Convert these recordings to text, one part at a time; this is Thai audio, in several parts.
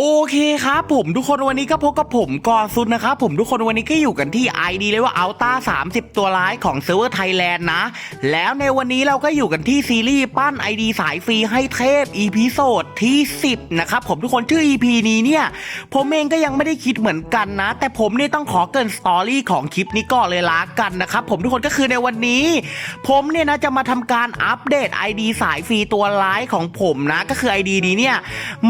โอเคครับผมทุกคนวันนี้ก็พบกับผมกอซุนนะครับผมทุกคนวันนี้ก็อยู่กันที่ ID เลยว่าอัลต้า30 ตัวร้ายของเซิร์ฟเวอร์ไทยแลนด์นะ แล้วในวันนี้เราก็อยู่กันที่ซีรีส์ปั้น ID สายฟรีให้เทพ EP โซดที่ 10 นะครับผมทุกคนชื่อ EP นี้เนี่ย ผมเองก็ยังไม่ได้คิดเหมือนกันนะ แต่ผมเนี่ยต้องขอเกินสตอรี่ของคลิปนี้ก่อนเลยละกันนะครับผมทุกคนก็คือในวันนี้ ผมเนี่ยนะจะมาทำการอัปเดต ID สายฟรีตัวร้ายของผมนะ ก็คือ ID นี้เนี่ย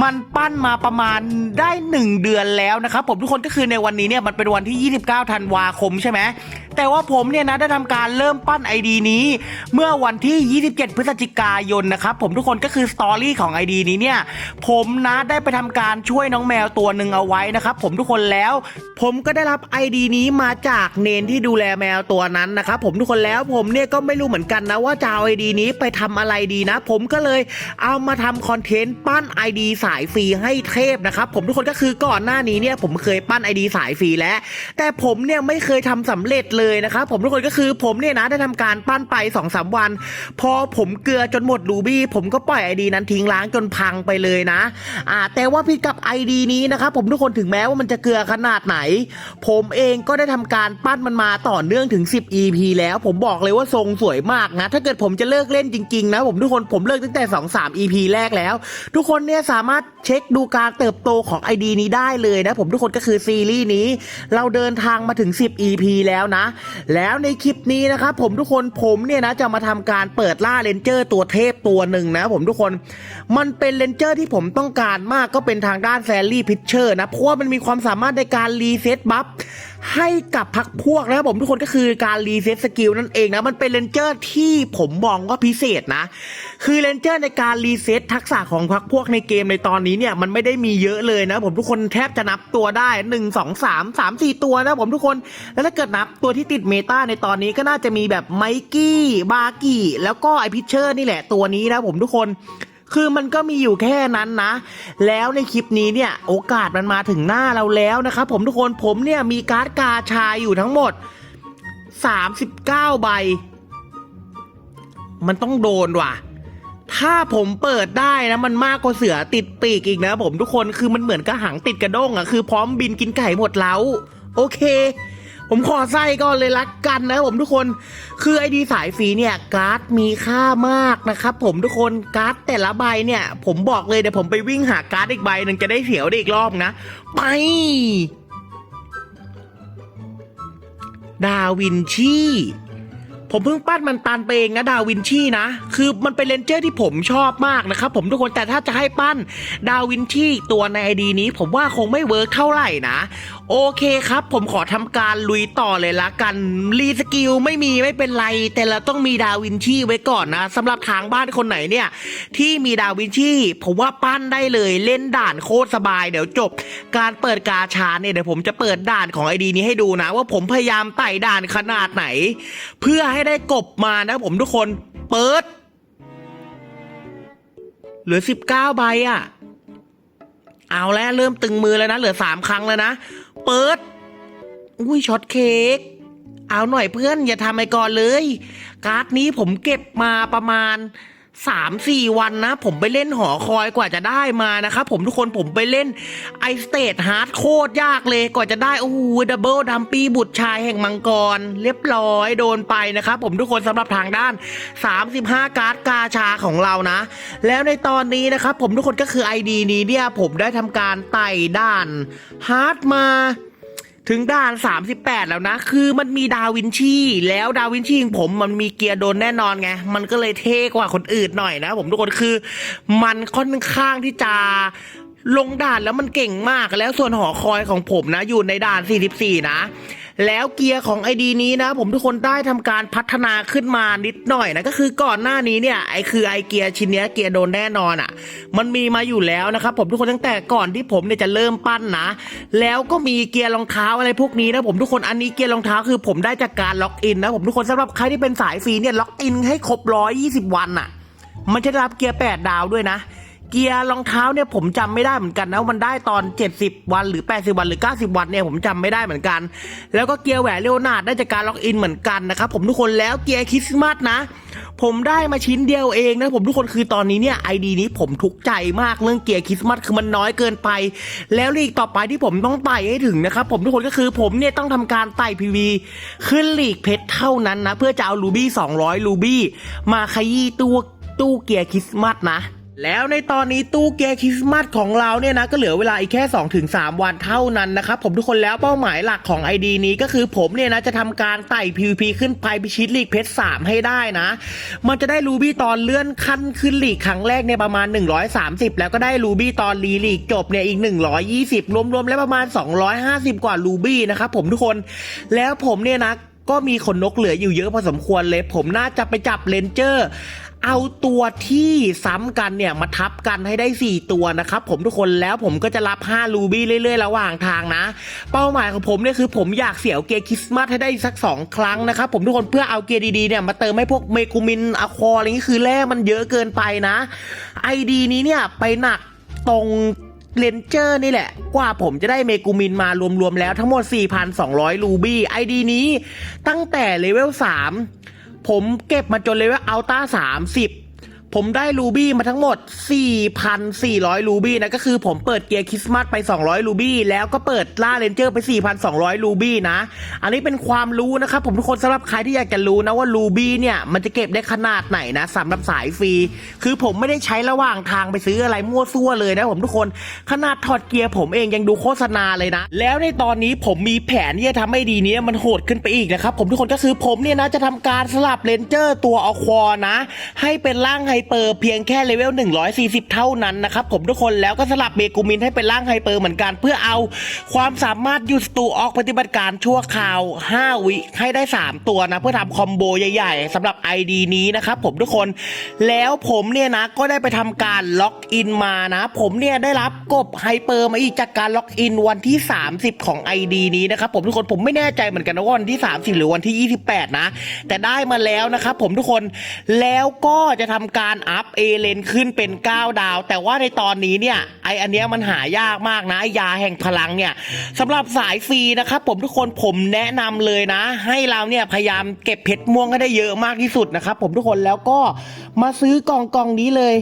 มันปั้นมาประมาณได้ 1 เดือนแล้วนะครับผมทุกคนก็คือในวันนี้เนี่ยมันเป็นวันที่ 29 ธันวาคมใช่ไหม แต่ว่าผมเนี่ยนะได้ทำการเริ่มปั้น ID นี้ เมื่อวันที่ 27 พฤศจิกายนนะครับผมทุกคนก็คือสตอรี่ของ ID นี้เนี่ยผมนะได้ไปทำการช่วยน้องแมวตัวหนึ่งเอาไว้นะครับผมทุกคนแล้ว ผมก็ได้รับ ID นี้มาจากเนนที่ดูแลแมวตัวนั้นนะครับผมทุกคนแล้วผมเนี่ยก็ไม่รู้เหมือนกันนะว่าจะเอา ID นี้ไปทำอะไรดีนะ ผมก็เลยเอามาทำคอนเทนต์ปั้น ID สายฟรีให้เทพนะครับผมทุกคนก็คือก่อนหน้านี้เนี่ยผมเคยปั้น ID สายฟรีแล้ว แต่ผมเนี่ยไม่เคยทำสำเร็จเลยยนะครับผมทุกคนก็คือผมเนี่ยนะได้ทำการปั้นไป2อสวัน พอผมเกลือจนหมดรูบี้ผมก็ปล่อย ID นั้นทิ้งล้างจนพังไปเลยนะอ่าแต่ว่าพี่กับ ID นี้นะครับผมทุกคนถึงแม้ว่ามันจะเกลือขนาดไหน ผมเองก็ได้ทำการปั้นมันมาต่อเนื่องถึง 10 EP แล้ว ผมบอกเลยว่าทรงสวยมากนะ ถ้าเกิดผมจะเลิกเล่นจริงๆนะผมทุกคนผมเลิกตั้งแต่ 2-3 EP แรกแล้ว ทุกคนเนี่ยสามารถเช็คดูการเติบโตของ ID นี้ได้เลยนะผมทุกคนก็คือซีรีส์นี้ เราเดินทางมาถึง 10 EP แล้วนะแล้วในคลิปนี้นะครับผมทุกคนผมเนี่ยนะจะมาทำการเปิดล่าเลนเจอร์ตัวเทพตัวหนึ่งนะผมทุกคนมันเป็นเลนเจอร์ที่ผมต้องการมากก็เป็นทางด้านแฟรี่พิชเชอร์นะเพราะว่ามันมีความสามารถในการรีเซ็ตบัฟให้กับพักพวกนะครับผมทุกคนก็คือการรีเซ็ตสกิลนั่นเองนะ มันเป็นเลนเจอร์ที่ผมมองว่าพิเศษนะ คือเลนเจอร์ในการรีเซ็ตทักษะของพักพวกในเกมในตอนนี้เนี่ยมันไม่ได้มีเยอะเลยนะ ผมทุกคนแทบจะนับตัวได้ 1 2 3 3 4 ตัวนะผมทุกคน แล้วถ้าเกิดนับตัวที่ติดเมตาในตอนนี้ก็น่าจะมีแบบไมกี้บาร์กี้แล้วก็ไอพิเชอร์นี่แหละตัวนี้นะผมทุกคน คือมันก็มีอยู่แค่นั้นนะ แล้วในคลิปนี้เนี่ยโอกาสมันมาถึงหน้าเราแล้วนะครับผมทุกคนผมเนี่ยมีการ์ดกาชายอยู่ทั้งหมด 39 ใบ มันต้องโดนว่ะ ถ้าผมเปิดได้นะมันมากกว่าเสือติดปีกอีกนะผมทุกคนคือมันเหมือนกระหังติดกระด้งอะ่ะคือพร้อมบินกินไก่หมดเล้าโอเค ผมขอใส่ก่อนเลยละกันนะผมทุกคน คือไอดีสายฟรีเนี่ยการ์ดมีค่ามากนะครับผมทุกคนการ์ดแต่ละใบเนี่ย ผมบอกเลยเดี๋ยวผมไปวิ่งหาการ์ดอีกใบหนึ่งจะได้เสียวได้อีกรอบนะ ไป ดาวินชีผมเพิ่งปั้นมันตันไปเองนะดาวินชีนะ คือมันเป็นเลนเจอร์ที่ผมชอบมากนะครับผมทุกคนแต่ถ้าจะให้ปั้นดาวินชีตัวในไอดีนี้ ผมว่าคงไม่เวิร์กเท่าไหร่นะ โอเคครับ ผมขอทำการลุยต่อเลยละกัน รีสกิลไม่มีไม่เป็นไร แต่เราต้องมีดาวินชีไว้ก่อนนะสำหรับทางบ้านคนไหนเนี่ย ที่มีดาวินชีผมว่าปั้นได้เลยเล่นด่านโคตรสบาย เดี๋ยวจบ การเปิดกาชาเนี่ยเดี๋ยวผมจะเปิดด่านของไอดีนี้ให้ดูนะ ว่าผมพยายามไต่ด่านขนาดไหน เพื่อให้ได้กบมานะผมทุกคนเปิดเหลือสิบเก้าใบอะเอาแล้วเริ่มตึงมือแล้วนะ เหลือสามครั้งแล้วนะ เปิด อุ้ยช็อตเค้ก เอาหน่อยเพื่อนอย่าทำไอก่อนเลย การ์ดนี้ผมเก็บมาประมาณ สามสี่วันนะ ผมไปเล่นหอคอยกว่าจะได้มานะครับผมทุกคนผมไปเล่นไอสเตทฮาร์ดโคตรยากเลยกว่าจะได้ โอ้โหดับเบิลดัมปี้บุตรชายแห่งมังกร เรียบร้อยโดนไปนะครับผมทุกคนสำหรับทางด้าน 35 การ์ดกาชาของเรานะ แล้วในตอนนี้นะครับผมทุกคนก็คือ ID นี้เนี่ยผมได้ทำการไต่ด่านฮาร์ดมา ถึงด่าน 38 แล้วนะ คือมันมีดาวินชีแล้วดาวินชีของผมมันมีเกียร์โดนแน่นอนไง มันก็เลยเท่กว่าคนอื่นหน่อยนะ ผมทุกคนคือ มันค่อนข้างที่จะลงด่านแล้วมันเก่งมากแล้วส่วนหอคอยของผมนะ อยู่ในด่าน 44 นะ แล้วเกียร์ของไอดีนี้นะผมทุกคนได้ทำการพัฒนาขึ้นมานิดหน่อยนะก็คือก่อนหน้านี้เนี่ยไอคือไอเกียร์ชิ้นนี้เกียร์โดนแน่นอนอะ่ะ มันมีมาอยู่แล้วนะครับผมทุกคนตั้งแต่ก่อนที่ผมเนี่ยจะเริ่มปั้นนะ แล้วก็มีเกียร์รองเท้าอะไรพวกนี้นะผมทุกคนอันนี้เกียร์รองเท้าคือผมได้จากการล็อกอินนะผมทุกคนสำหรับใครที่เป็นสายฟรีเนี่ยล็อกอินให้ครบร้อยยี่สิบวันอะ มันจะได้รับเกียร์8ดาวด้วยนะ เกียร์รองเท้าเนี่ยผมจำไม่ได้เหมือนกันนะว่ามันได้ตอน 70 วันหรือ 80 วันหรือ 90 วันเนี่ยผมจำไม่ได้เหมือนกัน แล้วก็เกียร์แหวนเลโอนาดได้จากการล็อกอินเหมือนกันนะครับผมทุกคนแล้วเกียร์คริสต์มาสนะ ผมได้มาชิ้นเดียวเองนะผมทุกคนคือตอนนี้เนี่ยไอดีนี้ผมทุกใจมากเรื่องเกียร์คริสต์มาสคือมันน้อยเกินไป แล้วลีกต่อไปที่ผมต้องไต่ให้ถึงนะครับผมทุกคนก็คือผมเนี่ยต้องทำการไต่พีวีขึ้นลีกเพชรเท่านั้นนะเพื่อจะเอาลูบี้200ลูบี้มาขยี้ตู้ตู้เกียร์คริสต์มาสนะ แล้วในตอนนี้ตู้เกคริสต์มาสของเราเนี่ยนะก็เหลือเวลาอีกแค่ 2-3 วันเท่านั้นนะครับผมทุกคนแล้วเป้าหมายหลักของ ID นี้ก็คือผมเนี่ยนะจะทำการไต่ PVP ขึ้นไปพิชิตลีกเพชร3ให้ได้นะ มันจะได้รูบี้ตอนเลื่อนขั้นขึ้นลีกครั้งแรกเนี่ยประมาณ 130 แล้วก็ได้รูบี้ตอนรีลีกจบเนี่ยอีก 120 รวมๆแล้วประมาณ 250 กว่ารูบี้นะครับผมทุกคนแล้วผมเนี่ยนะ ก็มีขนนกเหลืออยู่เยอะพอสมควรเลย ผมน่าจะไปจับเลนเจอร์เอาตัวที่ซ้ำกันเนี่ยมาทับกันให้ได้ 4 ตัวนะครับผมทุกคนแล้วผมก็จะรับ 5 ลูบี้เรื่อยๆ ระหว่างทางนะ เป้าหมายของผมเนี่ยคือผมอยากเสียวเกียร์คริสต์มาสให้ได้สัก 2 ครั้งนะครับผมทุกคนเพื่อเอาเกียร์ดีๆเนี่ยมาเติมให้พวกเมกูมินอะคออะไรนี้คือแร่มันเยอะเกินไปนะไอดีนี้เนี่ยไปหนักตรง เลนเจอร์นี่แหละ กว่าผมจะได้เมกูมินมารวมๆแล้วทั้งหมด 4,200ลูบี้ไอดีนี้ตั้งแต่เลเวล 3 ผมเก็บมาจนเลเวลอัลต้า30 ผมได้ลูบี้มาทั้งหมด 4,400ลูบี้นะ ก็คือผมเปิดเกียร์คริสต์มาสไป 200ลูบี้ แล้วก็เปิดล่าเรนเจอร์ไป 4,200ลูบี้นะ อันนี้เป็นความรู้นะครับผมทุกคนสำหรับใครที่อยากจะรู้นะว่าลูบี้เนี่ย มันจะเก็บได้ขนาดไหนนะสำหรับสายฟรี คือผมไม่ได้ใช้ระหว่างทางไปซื้ออะไรมั่วซั่วเลยนะผมทุกคน ขนาดถอดเกียร์ผมเองยังดูโฆษณาเลยนะ แล้วในตอนนี้ผมมีแผนที่จะทำให้ดีเนี้มันโหดขึ้นไปอีกนะครับผมทุกคนก็คือผมเนี่ยนะจะทำการสลับเรนเจอร์ตัวอควอนะ ให้เป็นร่างไฮเปอร์เพียงแค่เลเวล140 เท่านั้นนะครับผมทุกคนแล้วก็สลับเบกูมินให้เป็นร่างไฮเปอร์เหมือนกัน เพื่อเอาความสามารถยุดสตูออกปฏิบัติการชั่วคราว 5 วิให้ได้ 3 ตัวนะ เพื่อทำคอมโบใหญ่ๆสำหรับ ID นี้นะครับผมทุกคนแล้วผมเนี่ยนะก็ได้ไปทำการล็อกอินมานะ ผมเนี่ยได้รับกบไฮเปอร์มาอีกจากการล็อกอินวันที่ 30 ของ ID นี้นะครับผมทุกคนผมไม่แน่ใจเหมือนกันนะว่าวันที่ 30 หรือวันที่ 28 นะ แต่ได้มาแล้วนะครับผมทุกคนแล้วก็จะทำการอัพเอเลนขึ้นเป็น 9 ดาว แต่ว่าในตอนนี้เนี่ยไออันเนี้ยมันหายากมากนะไอยาแห่งพลังเนี่ยสำหรับสายฟรีนะครับผมทุกคนผมแนะนำเลยนะ ให้เราเนี่ยพยายามเก็บเพชรม่วงให้ได้เยอะมากที่สุดนะครับผมทุกคนแล้วก็มาซื้อกล่องกล่องนี้เลย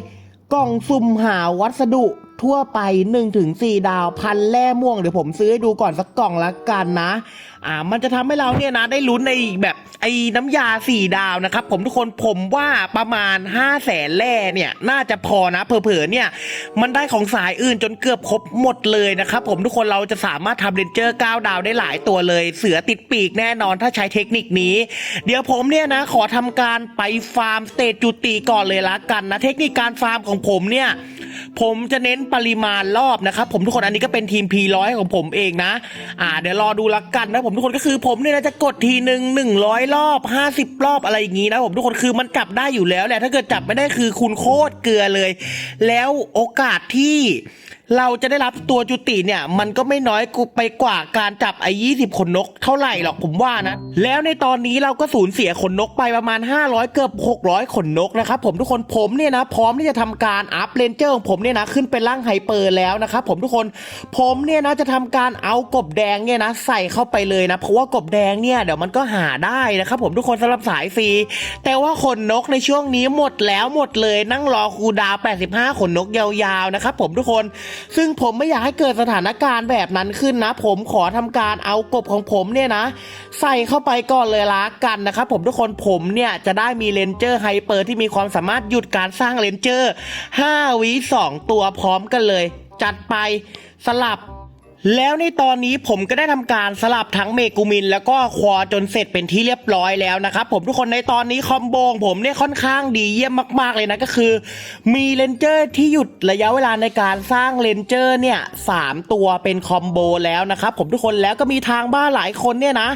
กล่องสุ่มหาวัสดุ ทั่วไป 1-4 ดาวพันแร่ม่วง เดี๋ยวผมซื้อให้ดูก่อนสักกล่องละกันนะ อ่า มันจะทำให้เราเนี่ยนะได้ลุ้นในแบบไอ้น้ำยา 4 ดาวนะครับ ผมทุกคนผมว่าประมาณ 5 0 0แสนแร่เนี่ย น่าจะพอนะเผลอๆเนี่ย มันได้ของสายอื่นจนเกือบครบหมดเลยนะครับ ผมทุกคนเราจะสามารถทำเรนเจอร์ 9 ดาวได้หลายตัวเลย เสือติดปีกแน่นอนถ้าใช้เทคนิคนี้ เดี๋ยวผมเนี่ยนะขอทำการไปฟาร์มสเตจจุติก่อนเลยละกันนะ เทคนิคการฟาร์มของผมเนี่ย ผมจะเน้นปริมาณรอบนะครับผมทุกคนอันนี้ก็เป็นทีม P100 ของผมเองนะ อ่า เดี๋ยวรอดูละกันนะผมทุกคนก็คือผมเนี่ยนะจะกดทีหนึ่งหนึ่งร้อยรอบห้าสิบรอบอะไรอย่างงี้นะผมทุกคนคือมันจับได้อยู่แล้วแหละถ้าเกิดจับไม่ได้คือคุณโคตรเกลือเลย แล้วโอกาสที่ เราจะได้รับตัวจุติเนี่ย มันก็ไม่น้อยไปกว่าการจับไอ้ยี่สิบขนนกเท่าไหร่หรอกผมว่านะ แล้วในตอนนี้เราก็สูญเสียขนนกไปประมาณ 500 เกือบ 600 ขนนกนะครับผมทุกคนผมเนี่ยนะ พร้อมที่จะทำการอัพเลนเจอร์ของผมเนี่ยนะขึ้นเป็นร่างไฮเปอร์แล้วนะครับผมทุกคนผมเนี่ยนะจะทำการเอากบแดงเนี่ยนะ ใส่เข้าไปเลยนะ เพราะว่ากบแดงเนี่ยเดี๋ยวมันก็หาได้นะครับผมทุกคนสำหรับสายฟรีแต่ว่าขนนกในช่วงนี้หมดแล้วหมดเลยนั่งรอคูดาว85 ขนนกยาวๆนะครับผมทุกคนซึ่งผมไม่อยากให้เกิดสถานการณ์แบบนั้นขึ้นนะ ผมขอทำการเอากบของผมเนี่ยนะ ใส่เข้าไปก่อนเลยละกันนะครับผมทุกคนผมเนี่ยจะได้มีเลนเจอร์ไฮเปอร์ที่มีความสามารถหยุดการสร้างเลนเจอร์5วิ2ตัวพร้อมกันเลย จัดไปสลับ แล้วในตอนนี้ผมก็ได้ทำการสลับทั้งเมกูมิน แล้วก็ควอจนเสร็จเป็นที่เรียบร้อยแล้วนะครับผมทุกคนในตอนนี้คอมโบงผมเนี่ยค่อนข้างดีเยี่ยมมาก ๆ เลยนะก็คือ มีเลนเจอร์ที่หยุดระยะเวลาในการสร้างเลนเจอร์เนี่ยสามตัวเป็นคอมโบแล้วนะครับผมทุกคนแล้วก็มีทางบ้านหลายคนเนี่ยนะ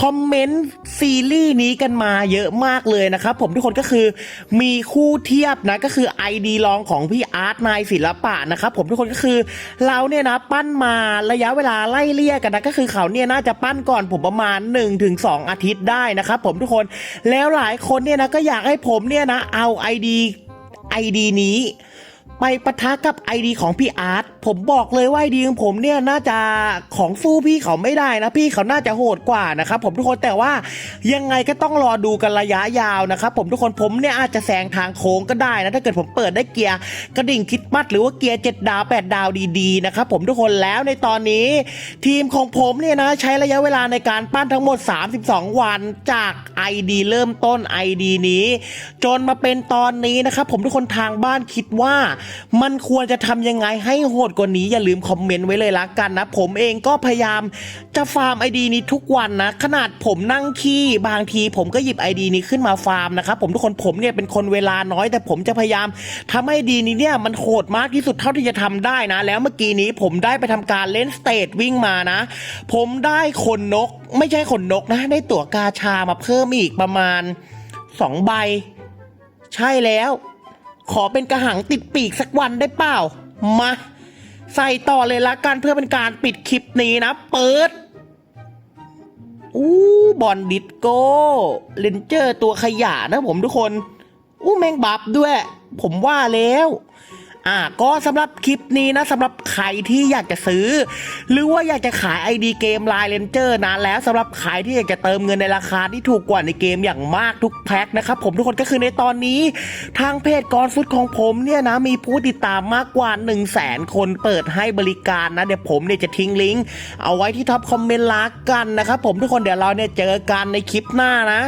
คอมเมนต์ซีรีส์นี้กันมาเยอะมากเลยนะครับผมทุกคนก็คือมีคู่เทียบนะก็คือ ID รองของพี่อาร์ตนายศิลปะนะครับผมทุกคนก็คือเราเนี่ยนะปั้นมาระยะเวลาไล่เลี่ยกันนะก็คือเขาเนี่ยน่าจะปั้นก่อนผมประมาณ 1-2 อาทิตย์ได้นะครับผมทุกคนแล้วหลายคนเนี่ยนะก็อยากให้ผมเนี่ยนะเอา ID ID นี้ ไปปปะทะกับไอดีของพี่อาร์ตผมบอกเลยว่าไอดีของผมเนี่ยน่าจะของสู้พี่เขาไม่ได้นะพี่เขาน่าจะโหดกว่านะครับผมทุกคนแต่ว่ายังไงก็ต้องรอดูกันระยะยาวนะครับผมทุกคนผมเนี่ยอาจจะแซงทางโค้งก็ได้นะถ้าเกิดผมเปิดได้เกียร์กระดิ่งคิดมัดหรือว่าเกียร์7ดาว 8 ดาวดีๆนะครับผมทุกคนแล้วในตอนนี้ ทีมของผมเนี่ยนะใช้ระยะเวลาในการปั้นทั้งหมด 32 วันจาก ID เริ่มต้น ID นี้ จนมาเป็นตอนนี้นะครับผมทุกคนทางบ้านคิดว่ามันควรจะทำยังไงให้โหดกว่านี้อย่าลืมคอมเมนต์ไว้เลยละกันนะ ผมเองก็พยายามจะฟาร์ม ID นี้ทุกวันนะ ขนาดผมนั่งขี้บางที ผมก็หยิบ ID นี้ขึ้นมาฟาร์มนะครับผมทุกคนผมเนี่ยเป็นคนเวลาน้อย แต่ผมจะพยายามทำให้ดีนี้เนี่ยมันโหดมากที่สุดเท่าที่จะทำได้นะ แล้วเมื่อกี้นี้ผมได้ไปทำการเล่นสเตทวิ่งมานะ ผมได้ขนนก ไม่ใช่ขนนกนะ ได้ตั๋วกาชามาเพิ่มอีกประมาณสองใบ ใช่แล้ว ขอเป็นกระหังติดปีกสักวันได้เปล่า มา ใส่ต่อเลยละกันเพื่อเป็นการปิดคลิปนี้นะ เปิด อู้บอลดิสโก้เลนเจอร์ตัวขยะนะผมทุกคน อู้แมงบับด้วย ผมว่าแล้ว อ่าก็สำหรับคลิปนี้นะสำหรับใครที่อยากจะซื้อ หรือว่าอยากจะขาย ID เกม Line Ranger นานแล้วสำหรับใครที่อยากจะเติมเงินในราคาที่ถูกกว่าในเกมอย่างมากทุกแพ็คนะครับผมทุกคนก็คือในตอนนี้ ทางเพจกอนฟุตของผมเนี่ยนะมีผู้ติดตามมากกว่า 1 0 0 0 0แสนคนเปิดให้บริการนะเดี๋ยวผมเนี่ยจะทิ้งลิงก์เอาไว้ที่ท็อปคอมเมนต์ลากันนะครับผมทุกคนเดี๋ยวเราเนี่ยเจอกันในคลิปหน้านะ